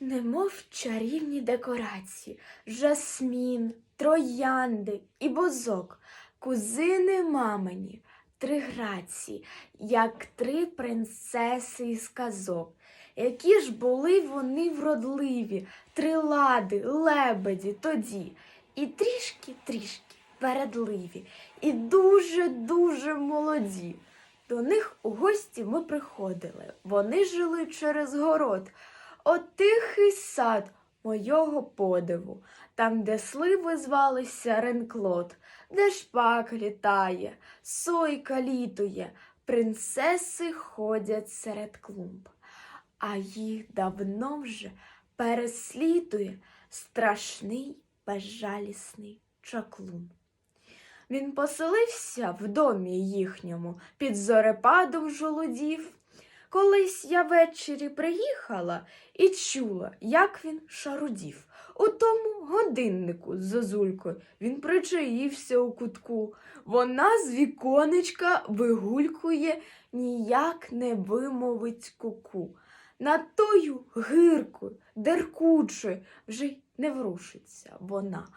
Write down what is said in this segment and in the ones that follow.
Немов чарівні декорації, жасмін, троянди і бузок, кузини мамині, три грації, як три принцеси із казок. Які ж були вони вродливі, три лади, лебеді тоді, і трішки-трішки вередливі, і дуже-дуже молоді. До них у гості ми приходили. Вони жили через город. От тихий сад мойого подиву, там, де сливи звалися ренклот, де шпак літає, сойка літує, принцеси ходять серед клумб. А їх давно вже переслідує страшний безжалісний чаклун. Він поселився в домі їхньому під зорепадом жолудів. Колись я ввечері приїхала і чула, як він шарудів. У тому годиннику з зозулькою він причаївся у кутку. Вона з віконечка вигулькує, ніяк не вимовить куку. Над тою гиркою, деркучою, вже й не врушиться вона,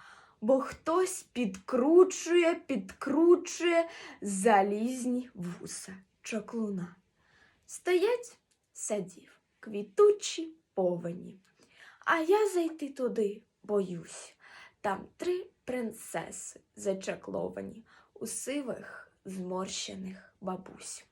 бо хтось підкручує, підкручує залізні вуса чаклуна. Стоять садів, квітучі повені. А я зайти туди боюсь. Там три принцеси зачакловані у сивих зморщених бабусь.